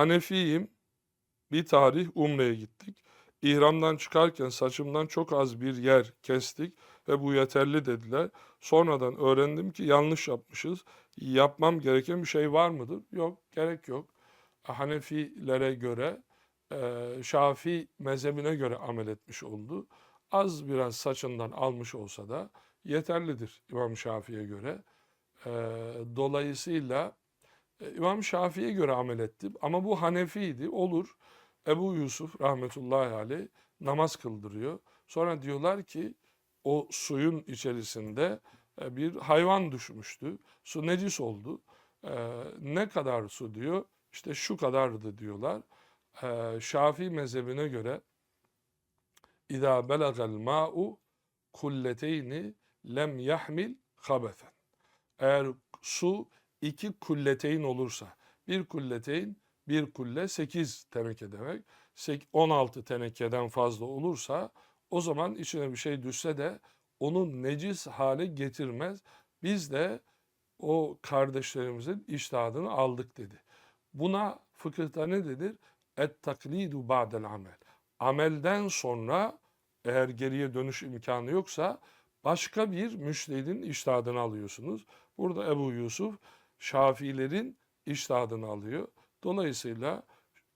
Hanefiyim. Bir tarih Umre'ye gittik. İhramdan çıkarken saçımdan çok az bir yer kestik ve bu yeterli dediler. Sonradan öğrendim ki yanlış yapmışız. Yapmam gereken bir şey var mıdır? Yok, gerek yok. Hanefilere göre, e, Şafii mezhebine göre amel etmiş oldu. Az biraz saçından almış olsa da yeterlidir İmam Şafii'ye göre. E, dolayısıyla İmam Şafii'ye göre amel etti ama bu Hanefi'ydi. Olur. Ebu Yusuf rahmetullahi aleyh namaz kıldırıyor. Sonra diyorlar ki o suyun içerisinde e, bir hayvan düşmüştü. Su necis oldu. E, ne kadar su diyor? İşte şu kadardı diyorlar. E, Şafii mezhebine göre İzâ belagel mâ'u kulleteyni lem yahmil habethen. Eğer su iki kulleteyn olursa, bir kulleteyn, bir kulle 8 teneke demek. Sek- 16 tenekeden fazla olursa o zaman içine bir şey düşse de onu necis hale getirmez. Biz de o kardeşlerimizin iştihadını aldık dedi. Buna fıkıhta ne denir? Et taklidu ba'del amel. Amelden sonra eğer geriye dönüş imkanı yoksa başka bir müştehidin iştihadını alıyorsunuz. Burada Ebu Yusuf Şafiilerin iştihadını alıyor. Dolayısıyla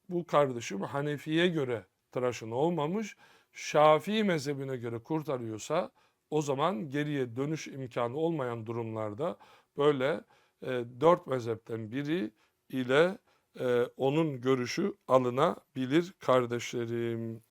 bu kardeşim Hanefi'ye göre tıraşın olmamış, Şafii mezhebine göre kurtarıyorsa o zaman geriye dönüş imkanı olmayan durumlarda böyle e, dört mezhepten biri ile e, onun görüşü alınabilir kardeşlerim.